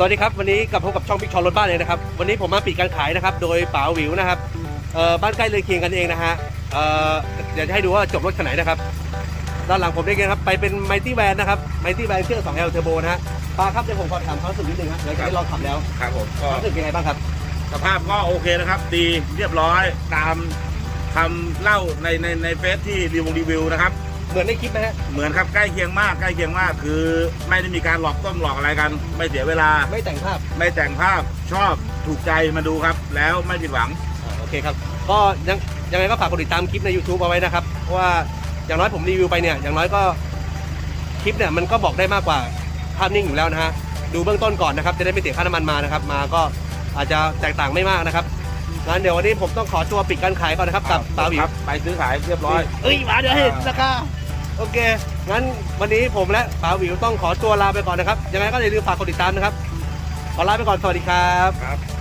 สวัสดีครับวันนี้กลับพบกับช่องบิ๊กชอรถบ้านเลยนะครับวันนี้ผมมาปิดการขายนะครับ โดยป๋าวิวนะครับเอ่อบ้านใกล้เรือนเคียงกันเองนะฮะเอ่อเดี๋ยวจะให้ดูว่าจบรถคันไหนนะครับด้านหลังผมได้ไงครับไปเป็นไมตี้แวนนะครับไมตี้แวนเครื่อง 2L Turbo นะฮะปาครับเดี๋ยวผมขอถามความรู้สึกนิดนึงครับหลังจากที่เราขับแล้วครับผมคก็วามรู้สึกยังไงบ้างครับสภาพก็โอเคนะครับ ดีเรียบร้อยตามคำเล่าในในในเฟซที่รีวิวรีวิวนะครับ เหมือนในคลิปไหมฮะเหมือนครับใกล้เคียงมากใกล้เคียงมากคือไม่ได้มีการหลอกต้มหลอกอะไรกัน ไม่เสียเวลา ไม่แต่งภาพไม่แต่งภาพชอบถูกใจมาดูครับ แล้วไม่ผิดหวัง อ่าโอเคครับ ก็ยังยังไงก็ฝากกดติดตามคลิปใน YouTube เอาไว้นะครับเพราะว่าอย่างน้อยผมรีวิวไปเนี่ยอย่างน้อยก็คลิปเนี่ยมันก็บอกได้มากกว่าภาพนิ่งอยู่แล้วนะฮะดูเบื้องต้นก่อนนะครับจะได้ไม่เสียค่าน้ำมันมานะครับ มาก็อาจจะแตกต่างไม่มากนะครับงั้นเดี๋ยววันนี้ผมต้องขอตัวปิดการขายก่อนนะครับกับปาวิควรับไปซื้อขายเรียบร้อย เอ้ยมาเดี๋ยวเห็นราคา โอเค งั้นวันนี้ผมและป๋าหวิวต้องขอตัวลาไปก่อนนะครับ ยังไงก็อย่าลืมฝากกดติดตามนะครับ ขอลาไปก่อน สวัสดีครับ ครับ